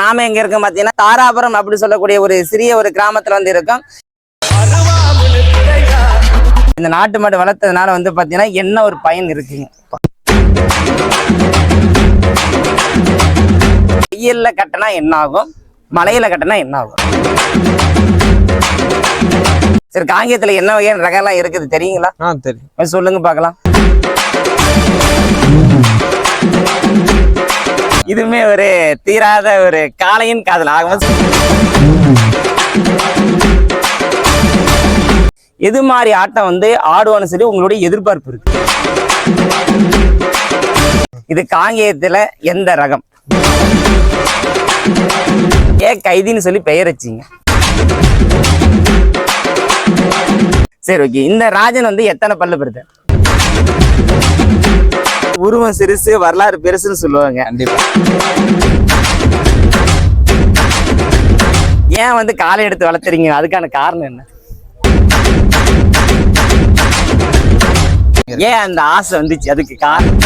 நாம எங்க இருக்கோம் பாத்தீங்கன்னா தாராபுரம் அப்படி சொல்லக்கூடிய ஒரு சிறிய ஒரு கிராமத்துல வந்து இருக்கோம். இந்த நாட்டு மாடு வளர்த்ததுனால வந்து பாத்தீங்கன்னா என்ன ஒரு பயன் இருக்குங்க வெயில்ல கட்டினா என்ன ஆகும்? மலையில கட்டினா என்ன ஆகும்? சரி காங்கேயத்துல என்ன வகையான ரகம்லாம் இருக்குது? தெரியுங்களா? தெரியும். சொல்லுங்க பார்க்கலாம். இதுவுமே ஒரு தீராத ஒரு காளையின் காதல். ஆகும் எது மாதிரி ஆட்டம் வந்து ஆடுவானு சொல்லி உங்களுடைய எதிர்பார்ப்பு இருக்கு. இது காங்கேயத்துல எந்த ரகம்? ஏ கைதின்னு சொல்லி பெயர் வச்சீங்க. சரி ஓகே இந்த ராஜன் வந்து எத்தனை பல்லு பெறுது? உருவம் சிறுசு வரலாறு பெருசுன்னு சொல்லுவாங்க. கண்டிப்பா. ஏன் வந்து காலை எடுத்து வளர்த்துறீங்க? அதுக்கான காரணம் என்ன? ஏன் அந்த ஆசை வந்துச்சு? அதுக்கு காரணம்?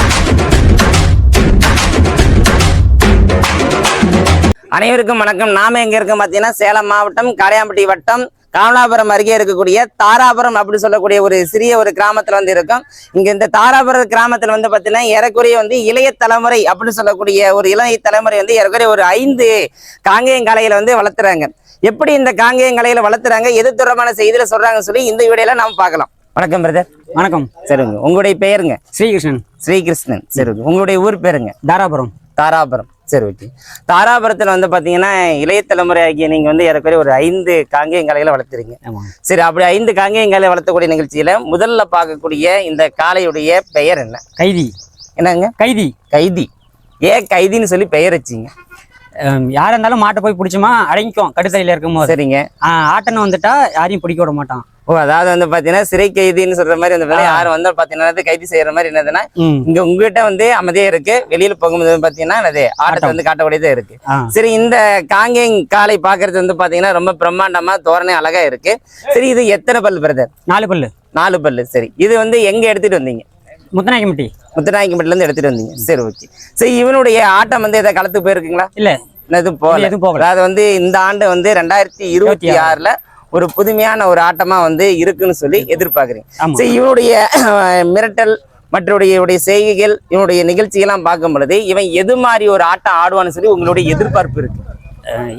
அனைவருக்கும் வணக்கம். நாம எங்க இருக்கோம் பாத்தீங்கன்னா சேலம் மாவட்டம் காளையாம்பட்டி வட்டம் காமலாபுரம் அருகே இருக்கக்கூடிய தாராபுரம் அப்படி சொல்லக்கூடிய ஒரு சிறிய ஒரு கிராமத்துல வந்து இருக்கோம். இங்க இந்த தாராபுரம் கிராமத்துல வந்து பாத்தீங்கன்னா ஏறக்குறைய வந்து இளைய தலைமுறை அப்படின்னு சொல்லக்கூடிய ஒரு இளைய தலைமுறை வந்து ஏறக்குறைய ஒரு ஐந்து காங்கேயம் காளையில வந்து வளர்த்துறாங்க. எப்படி இந்த காங்கேயம் காளையில வளர்த்துறாங்க எது தொடர்பான செய்தியில சொல்றாங்கன்னு சொல்லி இந்த வீடியோல நாம பார்க்கலாம். வணக்கம் பிரதர் வணக்கம். சரிங்க உங்களுடைய பெயருங்க ஸ்ரீகிருஷ்ணன். ஸ்ரீகிருஷ்ணன். சரி. உங்களுடைய ஊர் பேருங்க? தாராபுரம். தாராபுரம். சரி ஓகே தாராபுரத்தில் வந்து பார்த்தீங்கன்னா இளைய தலைமுறை ஆகிய நீங்கள் வந்து ஏறக்குறைய ஒரு ஐந்து காங்கேயங்காலையில் வளர்த்துறீங்க சரி அப்படி ஐந்து காங்கேயங்காலை வளர்த்தக்கூடிய நிகழ்ச்சியில் முதல்ல பார்க்கக்கூடிய இந்த காளையுடைய பெயர் என்ன? கைதி. என்னங்க? கைதி. கைதி. ஏன் கைதின்னு சொல்லி பெயர் வச்சிங்க? அஹ் யாரா இருந்தாலும் மாட்டை போய் பிடிச்சோமா அடங்கிக்கும் கடுத்தலையில் இருக்கும்போது. சரிங்க. ஆஹ் ஆட்டனை வந்துட்டா யாரையும் பிடிக்க விட மாட்டான். ஓ அதாவது வந்து பார்த்தீங்கன்னா சிறை கைதின்னு சொல்ற மாதிரி வேலை யாரும் வந்து பார்த்தீங்கன்னா கைதி செய்யற மாதிரி என்னதுன்னா இங்க உங்ககிட்ட வந்து அமைதியா இருக்கு. வெளியில போகும்போது பாத்தீங்கன்னா என்னது ஆட்டத்தை வந்து காட்டக்கூடியதா இருக்கு. சரி இந்த காங்கேயம் காளை பாக்குறது வந்து பாத்தீங்கன்னா ரொம்ப பிரம்மாண்டமா தோரணை அழகா இருக்கு. சரி இது எத்தனை பல்லு பிரதர் நாலு பல்லு. நாலு பல்லு சரி. இது வந்து எங்க எடுத்துட்டு வந்தீங்க? முத்தநாயக்கம்பட்டி. முத்துநாயக்கம்பட்டில இருந்து எடுத்துட்டு வந்தீங்க. சரி ஓகே சரி இவனுடைய ஆட்டம் வந்து எதை களத்துக்கு போயிருக்குங்களா? இல்ல. எதுவும் போகல. அதாவது வந்து இந்த ஆண்டு வந்து ரெண்டாயிரத்தி இருபத்தி ஆறுல ஒரு புதுமையான ஒரு ஆட்டமா வந்து இருக்குன்னு சொல்லி எதிர்பார்க்குறீங்க. ஆமா. சரி இவனுடைய மிரட்டல் மற்றவருடைய இவனுடைய செய்கைகள் இவனுடைய நிகழ்ச்சிகள்லாம் பார்க்கும் பொழுது இவன் எது மாதிரி ஒரு ஆட்டம் ஆடுவான்னு சொல்லி உங்களுடைய எதிர்பார்ப்பு இருக்கு.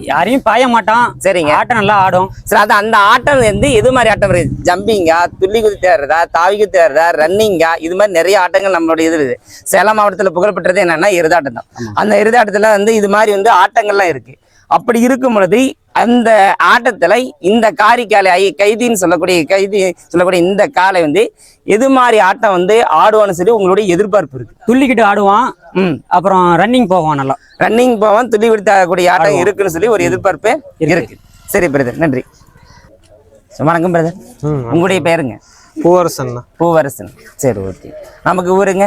யாரையும் பாய மாட்டான். சரிங்க. ஆட்டம் நல்லா ஆடும். சரி அது அந்த ஆட்டம் வந்து எது மாதிரி ஆட்டம் இருக்கு? ஜம்பிங்கா துள்ளி குதித்து ஆடுறதா தாவி குத்தி ஆடுறதா ரன்னிங்கா இது மாதிரி நிறைய ஆட்டங்கள் நம்மளுடைய இது இருக்குது சேலம் மாவட்டத்தில் புகழ்பெற்றது என்னன்னா எருதாட்டம் தான். அந்த எருதாட்டத்துல வந்து இது மாதிரி வந்து ஆட்டங்கள்லாம் இருக்கு. அப்படி இருக்கும் பொழுது அந்த ஆட்டத்துல இந்த காரி காலை ஐ- கைதின்னு சொல்லக்கூடிய கைதி சொல்லக்கூடிய இந்த காலை வந்து எது மாதிரி ஆட்டம் வந்து ஆடுவான்னு சொல்லி உங்களுடைய எதிர்பார்ப்பு இருக்கு. துள்ளிக்கிட்டு ஆடுவான். ம். அப்புறம் ரன்னிங் போவான் நல்லா. ரன்னிங் போவான் துள்ளி விடுத்து ஆடக்கூடிய ஆட்டம். இருக்குன்னு சொல்லி ஒரு எதிர்பார்ப்பு இருக்கு. சரி பிரதர் நன்றி. வணக்கம் பிரதர் ம் உங்களுடைய பேருங்க? பூவரசன் பூவரசன். சரி ஓகே நமக்கு ஊருங்க?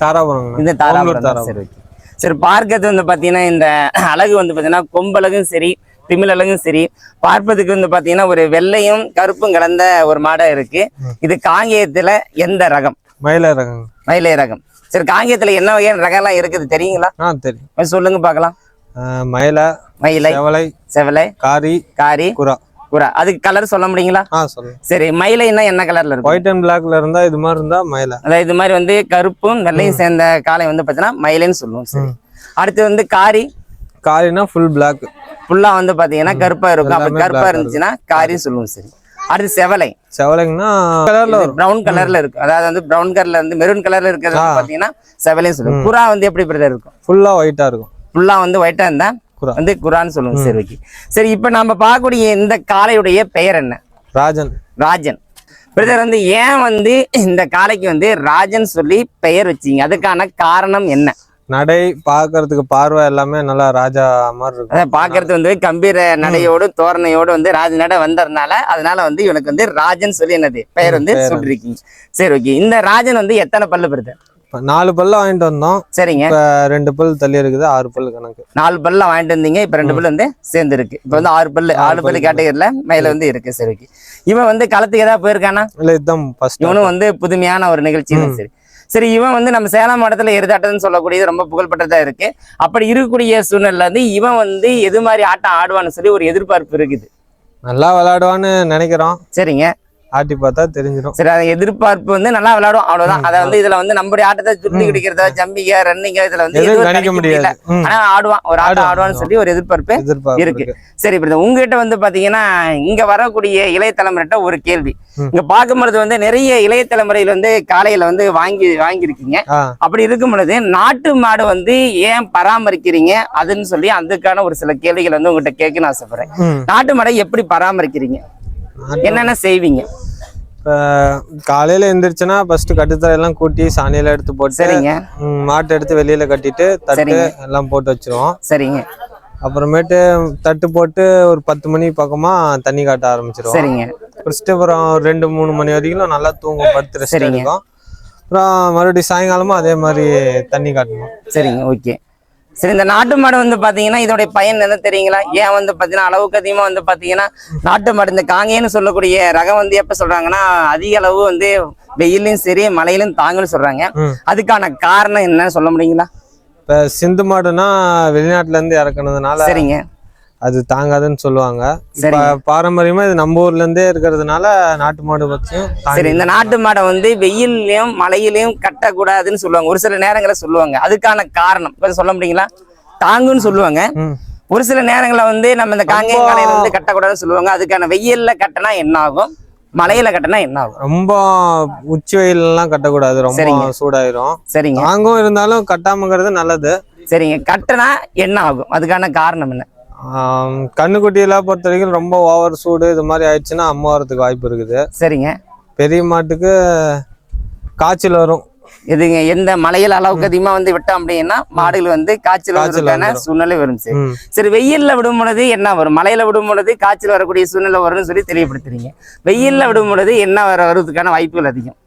தாராபுரம் இந்த தாராபுரம். சரி ஓகே சரி பார்க்கறது வந்து பார்த்தீங்கன்னா இந்த அழகு வந்து பார்த்தீங்கன்னா கொம்பழகும் சரி திமிழ் அழகும் சரி. பார்ப்பதுக்கு வந்து பார்த்தீங்கன்னா ஒரு வெள்ளையும் கருப்பும் கலந்த ஒரு மாடா இருக்கு. இது காங்கேயத்துல எந்த ரகம்? மயில ரகங்க மயிலை ரகம். சரி காங்கேயத்துல என்ன வகையான ரகம்லாம் இருக்குது? தெரியுங்களா? ஆ தெரியும். சொல்லுங்க பார்க்கலாம். ஆ, மயில மயிலை செவலை செவலை காரி காரி குரா புறா அதுக்கு கலர் சொல்ல முடியுங்களா? சரி மயிலைன்னா என்ன கலர்ல இருக்கும்? ஒயிட் அண்ட் பிளாக்ல இருந்தா இது மாதிரி இருந்தா மயில. அதாவது இது மாதிரி வந்து கருப்பும் வெள்ளையும் சேர்ந்த காளை வந்து பார்த்தீங்கன்னா மயிலைன்னு சொல்லுவோம் சரி. அடுத்து வந்து காரி காரினா ஃபுல் பிளாக் ஃபுல்லா வந்து பாத்தீங்கன்னா கருப்பா இருக்கும். அப்படி கருப்பா இருந்துச்சுன்னா காரின்னு சொல்லுவோம் சரி. அடுத்து செவலை. செவலைங்கன்னா கலர்ல பிரவுன் கலர்ல இருக்கும். அதாவது வந்து பிரவுன் கலர்ல இருந்து மெரூன் கலர்ல இருக்கிறது. பாத்தீங்கன்னா செவலையும் சொல்லுவோம். புறா வந்து எப்படி பிரதர் இருக்கும்? ஃபுல்லா ஒயிட்டா இருக்கும். ஃபுல்லா வந்து ஒயிட்டா இருந்தா குரா. வந்து குரான்னு சொல்லுவோம். சரி ஓகே சரி இப்போ நம்ம பார்க்கக்கூடிய இந்த காளையுடைய பெயர் என்ன? ராஜன். ராஜன். பிரதர் வந்து ஏன் வந்து இந்த காளைக்கு வந்து ராஜன் சொல்லி பெயர் வச்சீங்க? அதுக்கான காரணம் என்ன? நடை பார்க்கிறதுக்கு பார்வை எல்லாமே நல்லா ராஜா மாதிரி இருக்கும். பாக்குறது வந்து கம்பீர நடையோடு தோரணையோடு வந்து ராஜ நட வந்ததுனால அதனால வந்து இவனுக்கு வந்து ராஜன் சொல்லி என்னது பெயர் வந்து சொல்லிருக்கீங்க சரி ஓகே. இந்த ராஜன் வந்து எத்தனை பல்லு பெறுது? நாலு பல்ல வாங்கிட்டு வந்தோம். சரிங்க. இப்ப ரெண்டு பல் தள்ளி இருக்குது ஆறு பல் கணக்கு. நாலு பல்ல வாங்கிட்டு வந்தீங்க இப்ப ரெண்டு பல்லு வந்து சேர்ந்து இருக்கு இப்ப வந்து ஆறு பல்லு ஆறு பல்லு. கேட்டகரியில மேல வந்து இருக்கு. சரி ஓகே. இவன் வந்து களத்துக்கு ஏதாவது போயிருக்கானா? இல்ல இதுதான் ஃபர்ஸ்ட் இவனும் வந்து புதுமையான ஒரு நிகழ்ச்சி. சரி. சரி இவன் வந்து நம்ம சேலம் மாவட்டத்துல எருதாட்டம்னு சொல்லக்கூடியது ரொம்ப புகழ்பெற்றதா இருக்கு. அப்படி இருக்கக்கூடிய சூழ்நிலை வந்து இவன் வந்து எது மாதிரி ஆட்டம் ஆடுவான்னு சொல்லி ஒரு எதிர்பார்ப்பு இருக்குது. நல்லா விளையாடுவான்னு நினைக்கிறோம். சரிங்க. ஆட்டி பார்த்தா தெரிஞ்சிடும் சரி அதை எதிர்பார்ப்பு வந்து நல்லா விளையாடும். அவ்வளவுதான். அதை வந்து இதுல வந்து நம்மளுடைய ஆட்டத்தை சுருட்டி கிடைக்கிறதா ஜம்பிங்க ரன்னிங்க இதுல வந்து எதுவும் கணிக்க முடியல. ஆனா ஆடுவான். ஒரு ஆட்டம் ஆடுவான், ஆடுவான்னு சொல்லி ஒரு எதிர்பார்ப்பு இருக்கு. சரி பிரதர் உங்ககிட்ட வந்து பாத்தீங்கன்னா இங்க வரக்கூடிய இளைய தலைமுறைகிட்ட ஒரு கேள்வி. இங்க பார்க்கும்பொழுது வந்து நிறைய இளைய தலைமுறையில வந்து காலையில வந்து வாங்கி வாங்கியிருக்கீங்க. அப்படி இருக்கும் பொழுது நாட்டு மாடு வந்து ஏன் பராமரிக்கிறீங்க? அதுன்னு சொல்லி அதுக்கான ஒரு சில கேள்விகள் வந்து உங்ககிட்ட கேட்கணும்னு ஆசைப்படுறேன். நாட்டு மாடை எப்படி பராமரிக்கிறீங்க? என்னென்ன செய்வீங்க? காலையில எந்திரிச்சுன்னா ஃபர்ஸ்ட் கட்டுத்தரையெல்லாம் கூட்டி சாணியெல்லாம் எடுத்து போட்டு சரிங்க. மாட்டை எடுத்து வெளியில கட்டிட்டு தட்டு. எல்லாம் போட்டு வச்சிருவோம். சரிங்க. அப்புறமேட்டு தட்டு போட்டு ஒரு பத்து மணி பக்கமா தண்ணி காட்ட ஆரம்பிச்சிருவோம். சரிங்க. ஃபர்ஸ்ட் அப்புறம் ரெண்டு மூணு மணி வரைக்கும் நல்லா தூங்கும் படுத்து ரெஸ்ட். எடுக்கும். அப்புறம் மறுபடியும் சாயங்காலமும் அதே மாதிரி தண்ணி காட்டணும். சரிங்க ஓகே. சரி இந்த நாட்டு மாடு வந்து பாத்தீங்கன்னா இதோடைய பயன் என்ன தெரியுங்களா? ஏன் வந்து பாத்தீங்கன்னா அளவுக்கு அதிகமா வந்து பாத்தீங்கன்னா நாட்டு மாடு இந்த காங்கேன்னு சொல்லக்கூடிய ரகம் வந்து எப்ப சொல்றாங்கன்னா அதிக அளவு வந்து வெயிலையும் சரி மழையிலும் தாங்குன்னு சொல்றாங்க. ம். அதுக்கான காரணம் என்னன்னு சொல்ல முடியுங்களா? இப்ப சிந்து மாடுனா வெளிநாட்டுல இருந்து இறக்குனதுனால சரிங்க. அது தாங்காதுன்னு சொல்லுவாங்க. பாரம்பரியமா இது நம்ம ஊர்ல இருந்தே இருக்கிறதுனால நாட்டு மாடு பத்தியும் சரி இந்த நாட்டு மாடை வந்து வெயில்லையும் மழையிலையும் கட்டக்கூடாதுன்னு சொல்லுவாங்க. ஒரு சில நேரங்களில் சொல்லுவாங்க. அதுக்கான காரணம். கொஞ்சம் சொல்ல முடியுங்களா? தாங்குன்னு சொல்லுவாங்க. ஒரு சில நேரங்கள்ல வந்து நம்ம இந்த காங்கேயம் ரொம்ப- காலையில வந்து கட்டக்கூடாதுன்னு சொல்லுவாங்க. அதுக்கான வெயில்ல கட்டினா என்ன ஆகும் மழையில கட்டினா என்ன ஆகும் ரொம்ப உச்சி வெயில் எல்லாம் கட்டக்கூடாது. ரொம்ப. சூடாயிரும். சரிங்க. தாங்கும் இருந்தாலும் கட்டாமங்கிறது நல்லது. சரிங்க. கட்டினா என்ன ஆகும் அதுக்கான காரணம் என்ன? கண்ணுக்குட்டியெல்லாம் பொறுத்த வரைக்கும் ரொம்ப ஓவர் சூடு இது மாதிரி ஆயிடுச்சுன்னா அம்மா வரதுக்கு வாய்ப்பு இருக்குது. சரிங்க. பெரிய மாட்டுக்கு காய்ச்சல் வரும். இதுங்க எந்த மழையில அளவுக்கு அதிகமா வந்து விட்டோம் அப்படின்னா மாடுகள் வந்து காய்ச்சல் வருவதற்கான. சூழ்நிலை வரும் சரி. சரி வெயில்ல விடும் பொழுது என்ன வரும்? மழையில விடும் பொழுது காய்ச்சல் வரக்கூடிய சூழ்நிலை வரும்னு சொல்லி தெளிவுபடுத்துறீங்க வெயில்ல விடும் பொழுது என்ன வர வருவதற்கான வாய்ப்புகள் அதிகம்?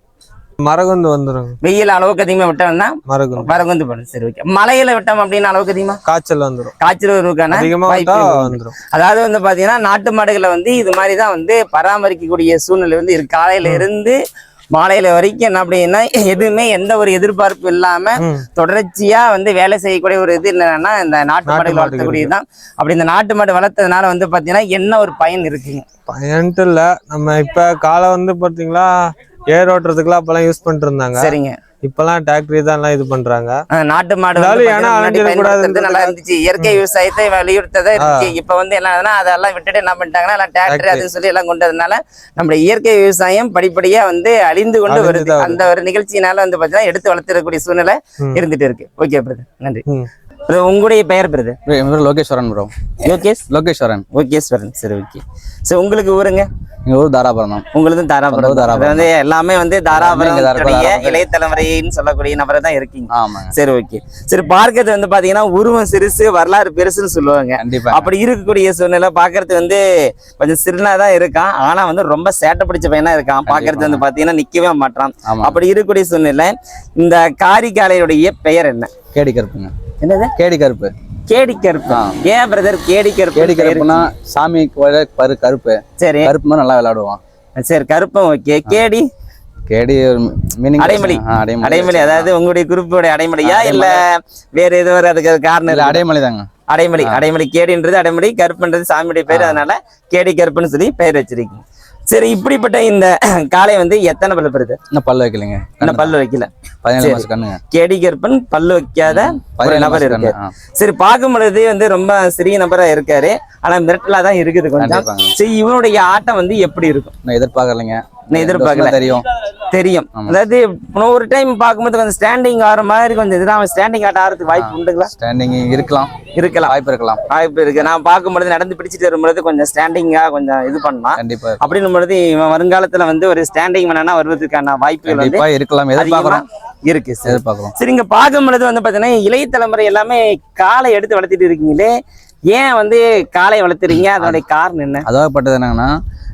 மரகுந்து வந்துரும். வெயில் அளவுக்கு அதிகமா விட்டோம்னா மரகுந்து. வரகுந்து பண்ணும் சரி ஓகே மழையில விட்டோம் அப்படின்னு அளவுக்கு அதிகமா? காய்ச்சல் வந்துரும். காய்ச்சல் உண்டு. வந்துரும். அதாவது வந்து பாத்தீங்கன்னா நாட்டு மாடுகளை வந்து இது மாதிரி தான் வந்து பராமரிக்கக்கூடிய சூழ்நிலை வந்து இருக்கு. காலையில இருந்து மாலையில வரைக்கும் என்ன அப்படின்னா எதுவுமே எந்த ஒரு எதிர்பார்ப்பு இல்லாம. தொடர்ச்சியா வந்து வேலை செய்யக்கூடிய ஒரு இது என்னன்னா இந்த நாட்டு மாடுகள் வளர்த்தக்கூடியதுதான் அப்படி இந்த நாட்டு மாடு வளர்த்ததுனால வந்து பாத்தீங்கன்னா என்ன ஒரு பயன் இருக்குங்க. பயன்ட்டு இல்ல. நம்ம இப்ப காலை வந்து பாத்தீங்களா ஏர் ஓட்டுறதுக்குலாம் அப்பெல்லாம் யூஸ் பண்ணிட்டு இருந்தாங்க சரிங்க. இப்பெல்லாம் டிராக்டரி தான் இது பண்றாங்க. நாட்டு மாடு நல்லா இருந்துச்சு. இயற்கை விவசாயத்தை வலியுறுத்ததா இருந்துச்சு இப்ப வந்து என்னன்னா அதெல்லாம் விட்டுட்டு என்ன பண்ணிட்டாங்கன்னா எல்லாம் டிராக்டர். அதுன்னு சொல்லி எல்லாம் கொண்டு வரதுனால நம்முடைய இயற்கை விவசாயம் படிப்படியா வந்து அழிந்து கொண்டு வருது. அந்த ஒரு நிகழ்ச்சியினால வந்து பாத்தீங்கன்னா எடுத்து வளர்த்துறக்கூடிய சூழ்நிலை. இருந்துட்டு இருக்கு. ஓகே பிரதர் நன்றி. Brother, உங்களுடைய பெயர் பிரதர்? ப்ரோ, என் பேர் லோகேஸ்வரன் ப்ரோ. யோகேஷ் லோகேஸ்வரன். ஓகேஸ்வரன் சரி ஓகே. சரி உங்களுக்கு ஊருங்க? எங்கள் ஊர் தாராபுரம் தான் உங்களுதும் தாராபுரம். தாராபுரம். வந்து எல்லாமே வந்து தாராபுரம். இளைய தலைமுறைன்னு சொல்லக்கூடிய நபரை தான் இருக்கீங்க. ஆமாங்க. சரி ஓகே. சரி பார்க்கறது வந்து பாத்தீங்கன்னா உருவம் சிறுசு வரலாறு பெருசுன்னு சொல்லுவாங்க. கண்டிப்பா. அப்படி இருக்கக்கூடிய சூழ்நிலை பாக்குறது வந்து கொஞ்சம் சிறுனா தான் இருக்கான். ஆனா வந்து ரொம்ப சேட்டை பிடிச்ச பையனா இருக்கான். பாக்குறது வந்து பாத்தீங்கன்னா நிக்கவே மாட்டான். அப்படி இருக்கக்கூடிய சூழ்நிலை இந்த காரிக்காலையுடைய பெயர் என்ன? கேடி கருப்புங்க. என்னது? கேடி கருப்பு கேடி கருப்பு. ஏன் பிரதர் கேடி கருப்பு கேடி கருப்புனா சாமி பரு கருப்பு. சரி. கருப்பு நல்லா விளையாடுவான் சரி கருப்பம் ஓகே. கேடி? கேடி மீனிங் அடைமொழி. அடைமொழி. அதாவது உங்களுடைய குறிப்போட அடைமொழியா இல்ல வேற ஏதோ ஒரு அதுக்கு காரணம் இல்ல? அடைமொழி தாங்க. அடைமொழி. அடைமொழி கேடின்றது அடைமொழி கருப்புன்றது சாமியுடைய பேர். அதனால கேடி கருப்புன்னு சொல்லி பெயர் வச்சிருக்கீங்க. சரி இப்படிப்பட்ட இந்த காளை வந்து எத்தனை பல்லு பெறுது? இன்னும் பல்லு வைக்கலைங்க. இன்னும் பல்லு வைக்கல. பதினேழு கண்ணுங்க. கேடி பல்லு வைக்காத ஒரு நபர் இருக்கு. சரி பார்க்கும் பொழுது வந்து ரொம்ப சிறிய நபரா இருக்காரு. ஆனா மிரட்டலா தான் இருக்குது கொஞ்சம். சரி இவனுடைய ஆட்டம் வந்து எப்படி இருக்கும்? நான் எதிர்பார்க்கலைங்க. நான் எதிர்பார்க்கல. தெரியும்? தெரியும். அதாவது ஒரு டைம் பார்க்கும்போது கொஞ்சம் ஸ்டாண்டிங் ஆகிற மாதிரி கொஞ்சம் இதுதான். ஸ்டாண்டிங் ஆட்ட ஆகிறதுக்கு வாய்ப்பு உண்டுங்களா? ஸ்டாண்டிங் இருக்கலாம். இருக்கலாம். வாய்ப்பு இருக்கலாம். வாய்ப்பு இருக்கு. நான் பார்க்கும்பொழுது நடந்து பிடிச்சிட்டு வரும்பொழுது கொஞ்சம் ஸ்டாண்டிங்கா கொஞ்சம் இது பண்ணலாம். கண்டிப்பா அப்படின்னும் பொழுது இவன் வருங்காலத்துல வந்து ஒரு ஸ்டாண்டிங் வேணா வருவதற்கான வாய்ப்புகள் வந்து இருக்கலாம். அதிகமா எதிர்பார்க்கறோம். இருக்கு சார் எதிர்பார்க்கறோம். சரி இங்க பார்க்கும் பொழுது வந்து பாத்தீங்கன்னா இளைய தலைமுறை எல்லாமே காலை எடுத்து வளர்த்திட்டு இருக்கீங்களே? ஏன் வந்து காலை வளர்த்துறீங்க? அதனுடைய காரணம் என்ன? அதாவப்பட்டது என்னங்கன்னா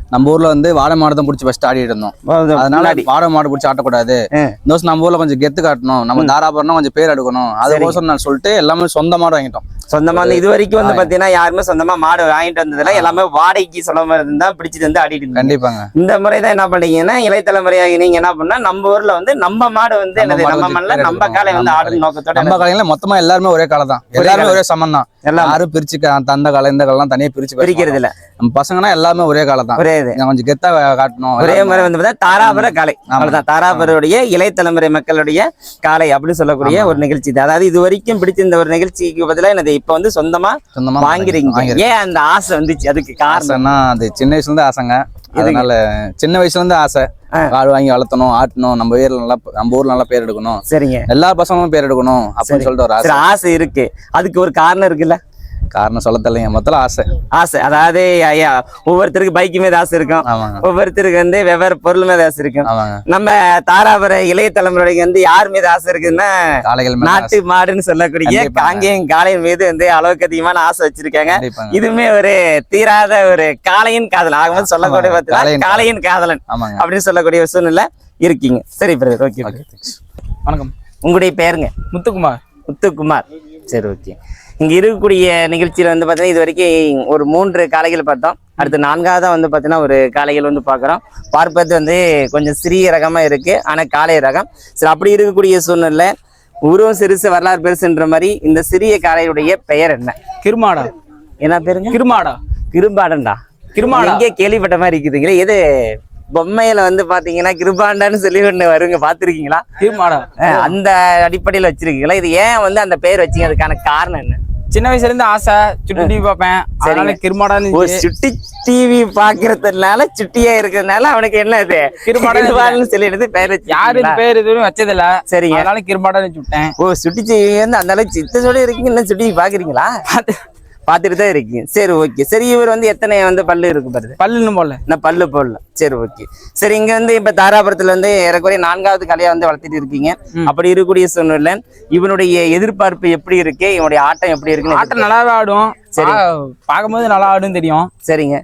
நம்ம ஊர்ல வந்து வாடை மாடு தான் பிடிச்சி ஃபர்ஸ்ட் ஆடிட்டு இருந்தோம். அதனால. வாடை மாடு பிடிச்சி ஆட்டக்கூடாது. இந்த வருஷம் நம்ம ஊர்ல கொஞ்சம் கெத்து காட்டணும். நம்ம தாராபுரம்னா கொஞ்சம் பேர் எடுக்கணும். அதுக்கோசரம் நான் சொல்லிட்டு எல்லாமே சொந்த மாடு வாங்கிட்டோம். சொந்தமா வந்து இது வரைக்கும் வந்து பாத்தீங்கன்னா யாருமே சொந்தமா மாடு வாங்கிட்டு வந்ததுல எல்லாமே வாடகைக்கு சொல்ல மாதிரி இருந்தா பிடிச்சிட்டு வந்து ஆடிட்டு. கண்டிப்பாங்க. இந்த முறை தான் என்ன பண்ணீங்கன்னா இளையத்தலைமுறையாக நீங்க என்ன பண்ணா நம்ம ஊர்ல வந்து நம்ம மாடு வந்து என்னது நம்ம மண்ணில் நம்ம. காலை வந்து ஆடும் நோக்கத்தோட நம்ம காலையில மொத்தமா எல்லாருமே ஒரே காலை தான். எல்லாருமே. ஒரே சமம் தான். எல்லாம். யாரும் பிரிச்சு அந்த காலை இந்த காலம் தனியா பிரிச்சு பிரிக்கிறது. இல்ல. நம்ம பசங்கன்னா எல்லாமே ஒரே காலை தான். ஒரே இது. கொஞ்சம் கெத்தா காட்டணும். ஒரே எல்லாரும் முறை வந்து பார்த்தா தாராபுர காலை. அவ்வளவுதான். தாராபுரருடைய இளையத்தலைமுறை மக்களுடைய காலை அப்படின்னு சொல்லக்கூடிய. ஒரு நிகழ்ச்சி அதாவது இது வரைக்கும் பிடிச்சிருந்த ஒரு நிகழ்ச்சிக்கு பதிலா என்னது இப்ப வந்து சொந்தமா சொந்தமா வாங்கிறீங்க. ஏன் அந்த ஆசை வந்துச்சு? அதுக்கு காரணம்? ஆசைன்னா அது சின்ன வயசுல இருந்து ஆசைங்க அதனால சின்ன வயசுல இருந்து ஆசை. ஆடு வாங்கி வளர்த்தணும் ஆட்டணும் நம்ம ஊர்ல நல்லா நம்ம ஊர்ல நல்லா பேர் எடுக்கணும். சரிங்க. எல்லா பசங்களும் பேர் எடுக்கணும். அப்படின்னு சொல்லிட்டு ஒரு ஆசை. ஆசை இருக்கு. அதுக்கு ஒரு காரணம் இருக்குல்ல? காரணம் சொல்ல தெரியலைங்க மொத்தம் ஆசை. ஆசை. அதாவது ஐயா ஒவ்வொருத்தருக்கு பைக்கு மீது ஆசை இருக்கும். ஒவ்வொருத்தருக்கு வந்து வெவ்வேறு பொருள் மீது ஆசை இருக்கும். நம்ம தாராபுர இளைய தலைமுறைக்கு வந்து யார் மீது ஆசை இருக்குன்னா. நாட்டு மாடுன்னு சொல்லக்கூடிய. காங்கேயம் காளையின் மீது வந்து அளவுக்கு அதிகமான ஆசை வச்சிருக்காங்க. இதுவுமே ஒரு தீராத ஒரு காளையின் காதலன் ஆகும்போது சொல்லக்கூடிய. பார்த்தீங்கன்னா காளையின் காதலன் அப்படின்னு சொல்லக்கூடிய ஒரு சூழ்நிலை இருக்கீங்க. சரி பிரதர். ஓகே வணக்கம். உங்களுடைய பெயருங்க முத்துக்குமார். முத்துக்குமார். சரி ஓகே இங்க இருக்கக்கூடிய நிகழ்ச்சியில வந்து பார்த்தீங்கன்னா இது வரைக்கும் ஒரு மூன்று காளைகள் பார்த்தோம். அடுத்து நான்காவதா வந்து பார்த்தீங்கன்னா ஒரு காளைகள் வந்து பார்க்குறோம் பார்ப்பது வந்து கொஞ்சம் சிறிய ரகமா இருக்கு. ஆனா காளை ரகம். சரி அப்படி இருக்கக்கூடிய சூழ்நிலை உருவம் சிறுசு வரலாறு பெருசுன்ற மாதிரி இந்த சிறிய காளையுடைய பெயர் என்ன? கிருமாடா. என்ன பேருங்க? கிருமாடா. கிருபாடன்டா கிருமாடா. எங்கே கேள்விப்பட்ட மாதிரி இருக்குதுங்களே எது பொம்மையில வந்து பாத்தீங்கன்னா கிருபாண்டான்னு சொல்லி ஒண்ணு வருங்க. பாத்திருக்கீங்களா? அந்த அடிப்படையில வச்சிருக்கீங்களா? இது ஏன் வந்து அந்த பேர் வச்சீங்க? அதுக்கான காரணம் என்ன? சின்ன வயசுல இருந்து ஆசை சுட்டி டிவி பார்ப்பேன். அதனால. கிருமாடான்னு. சுட்டி டிவி பாக்குறதுனால சுட்டியா இருக்கிறதுனால அவனுக்கு என்ன இது? கிருபால்னு சொல்லிடுது பேர் யாரு பேர் எதுவும் வச்சதில்ல. சரிங்க. அதனால கிருமாடான்னு விட்டேன். ஓ சுட்டி டிவி வந்து அந்த அளவுக்கு சித்தசோட இருக்கீங்க இன்னும் சுட்டி பாக்குறீங்களா பாத்துட்டு தான் இருக்கீங்க. சரி ஓகே. சரி இவர் வந்து எத்தனை வந்து பல்லு இருக்கு பாருது பல்லுன்னு போடல. நான் பல்லு போடல. சரி ஓகே. சரி இங்க வந்து இப்ப தாராபுரத்துல வந்து ஏறக்குறைய நான்காவது கலையா வந்து வளர்த்துட்டு இருக்கீங்க. அப்படி இருக்கக்கூடிய சூழ்நிலை இவனுடைய எதிர்பார்ப்பு எப்படி இருக்கு? இவனுடைய ஆட்டம் எப்படி இருக்குன்னு ஆட்டம் நல்லாவே ஆடும். சரி. பார்க்கும்போது நல்லா ஆடும் தெரியும். சரிங்க.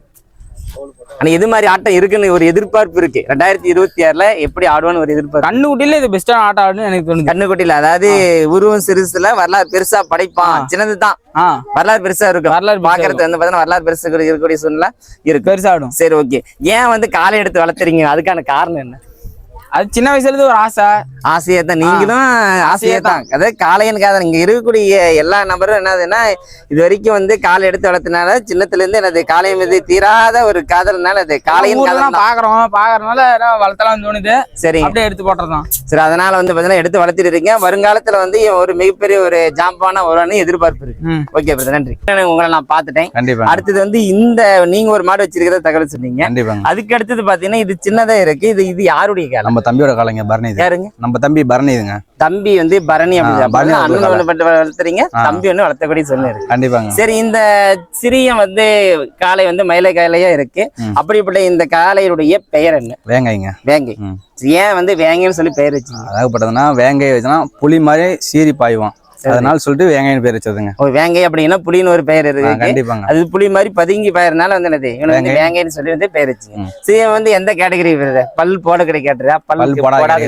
ஆனா எது மாதிரி ஆட்டம் இருக்குன்னு ஒரு எதிர்பார்ப்பு இருக்கு. ரெண்டாயிரத்தி இருபத்தி ஆறுல எப்படி ஆடுவான்னு ஒரு எதிர்பார்ப்பு. கண்ணு குட்டியில இது பெஸ்டான ஆட்டம் ஆடுன்னு எனக்கு தோணுது. கண்ணுக்குட்டியில அதாவது உருவம் சிறுசுல வரலாறு பெருசா படைப்பான். ஆ. சின்னதுதான் ஆ. வரலாறு பெருசா இருக்கும். வரலாறு பாக்குறது வந்து பாத்தீங்கன்னா வரலாறு பெருசா இருக்க- இருக்கக்கூடிய சூழ்நிலை இருக்கு. பெருசா ஆடும். சரி ஓகே. ஏன் வந்து காலை எடுத்து வளர்த்துறீங்க? அதுக்கான காரணம் என்ன? அது சின்ன வயசுல இருந்து ஒரு ஆசை. ஆசையா தான் நீங்களும் ஆசையா தான் அதாவது காளையன் காதல் இங்க இருக்கக்கூடிய எல்லா நபரும் என்னதுன்னா இது வரைக்கும் வந்து காலை எடுத்து வளர்த்தனால சின்னத்துல இருந்து எனது காளையம் மீது தீராத ஒரு காதல்னால அது காளையன் காதல் பாக்குறோம். பாக்குறதுனால வளர்த்தலாம் தோணுது. சரிங்க. அப்படியே எடுத்து போட்டுறதான் சரி அதனால வந்து பாத்தீங்கன்னா எடுத்து வளர்த்துட்டு இருக்கீங்க வருங்காலத்துல வந்து ஒரு மிகப்பெரிய ஒரு ஜாம்பான வருவான்னு எதிர்பார்ப்பு இருக்கு. Okay brother. நன்றி. உங்களை நான் பார்த்துட்டேன். கண்டிப்பாங்க. அடுத்தது வந்து இந்த நீங்க ஒரு மாடு வச்சிருக்கிறத தகவல் சொன்னீங்க. அதுக்கு அடுத்தது பாத்தீங்கன்னா இது சின்னதா இருக்கு. இது இது யாருடைய காலம் தம்பியோட காலைங்க பரணி யாருங்க? நம்ம தம்பி பரணி இதுங்க. தம்பி வந்து பரணி ஆ, அப்படி பரணி அண்ணன் வளர்த்துறீங்க. தம்பி ஒண்ணு வளர்த்தக்கூடிய சொன்னாரு கண்டிப்பாங்க. சரி இந்த சிறிய வந்து காளை வந்து மயிலை காலையா இருக்கு. அப்படிப்பட்ட இந்த காளையுடைய பெயர் என்ன? வேங்கைங்க. வேங்கை. ஏன் வந்து வேங்கைன்னு சொல்லி பெயர் வச்சீங்க அதாகப்பட்டதுன்னா வேங்கை வச்சுனா புலி மாதிரி சீறி பாய்வான். அதனால சொல்லிட்டு வேங்கைன்னு பேர் வச்சதுங்க. ஓ வேங்கை அப்படின்னா புலின்னு ஒரு பெயர் இருக்கு. கண்டிப்பாங்க. அது புலி மாதிரி பதுங்கி பெயர்னால வந்து என்னது? இவனுக்கு வந்து வேங்கை. வேங்கைன்னு சொல்லி வந்து பெயர் வச்சுங்க ம். சரி இவன் வந்து எந்த கேட்டகரி வருது? பல் போடக்கிற கேட்டரா பல் பல் போடாத?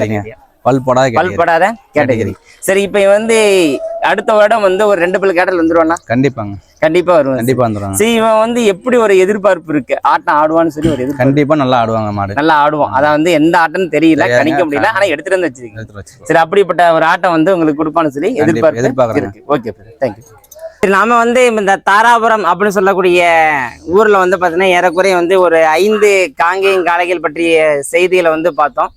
பல் போடாத பல். போடாத கேட்டகரி. சரி இப்போ இவன் வந்து அடுத்த வருடம் வந்து ஒரு ரெண்டு பல் கேட்டல் வந்துருவானா? கண்டிப்பாங்க. கண்டிப்பா வருவான். கண்டிப்பா வந்துடுவாங்க சரி இவன் வந்து எப்படி ஒரு எதிர்பார்ப்பு இருக்கு? ஆட்டம் ஆடுவான்னு சொல்லி ஒரு எதிர்பார்ப்பு. கண்டிப்பா நல்லா ஆடுவாங்க மாடு. நல்லா ஆடுவான். அதான் வந்து எந்த ஆட்டம்னு தெரியல. கணிக்க முடியல. ஆனா எடுத்துட்டு வந்து வச்சிருக்கீங்க. சரி அப்படிப்பட்ட ஒரு ஆட்டம் வந்து உங்களுக்கு கொடுப்பான்னு சொல்லி எதிர்பார்ப்பு எதிர்பார்க்கறேங்க. இருக்கு. ஓகே தேங்க்யூ சரி நாம வந்து இந்த தாராபுரம் அப்படின்னு சொல்லக்கூடிய ஊர்ல வந்து பாத்தீங்கன்னா ஏறக்குறைய வந்து ஒரு ஐந்து காங்கேயம் காளைகள் பற்றிய செய்திகளை வந்து பார்த்தோம்.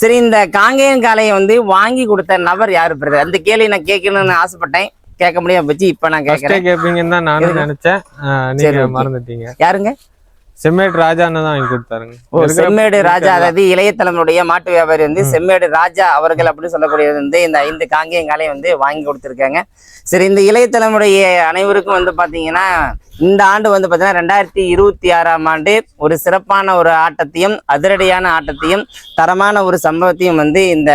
சரி இந்த காங்கேயம் காளையை வந்து வாங்கி கொடுத்த நபர் யாரு பிரதர் அந்த கேள்வி நான் கேட்கணும்னு ஆசைப்பட்டேன். கேட்க முடியாம போச்சு இப்ப நான் கேட்கறேன். கேட்பீங்கன்னு தான் நானும். நினைச்சேன். நீங்க. மறந்துட்டீங்க. யாருங்க? செம்மேட் ராஜா தான் வாங்கி கொடுத்தாருங்க. ஓ செம்மேடு ராஜா அதாவது இளைய தலைமுறையுடைய மாட்டு வியாபாரி வந்து செம்மேடு ராஜா அவர்கள் அப்படின்னு சொல்லக்கூடியது வந்து இந்த ஐந்து காங்கேயங்காலையும் வந்து வாங்கி கொடுத்துருக்காங்க. சரி இந்த இளைய தலைமுறைய அனைவருக்கும் வந்து பாத்தீங்கன்னா இந்த ஆண்டு வந்து பாத்தீங்கன்னா ரெண்டாயிரத்தி இருபத்தி ஆறாம் ஆண்டு ஒரு சிறப்பான ஒரு ஆட்டத்தையும் அதிரடியான ஆட்டத்தையும் தரமான ஒரு சம்பவத்தையும் வந்து இந்த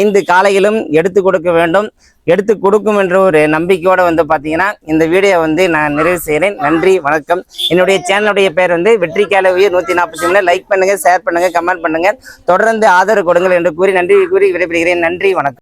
ஐந்து காளைகளும் எடுத்து கொடுக்க வேண்டும். எடுத்து கொடுக்கும் என்ற ஒரு நம்பிக்கையோட வந்து பாத்தீங்கன்னா இந்த வீடியோ வந்து நான் நிறைவு செய்கிறேன். நன்றி வணக்கம். என்னுடைய சேனலுடைய பேர் வந்து வெற்றிக்கால உயிர் நூத்தி நாற்பத்தி மூணு லைக் பண்ணுங்க ஷேர் பண்ணுங்க கமெண்ட் பண்ணுங்க. தொடர்ந்து ஆதரவு கொடுங்கள் என்று கூறி நன்றி கூறி விடைபெறுகிறேன். நன்றி வணக்கம்.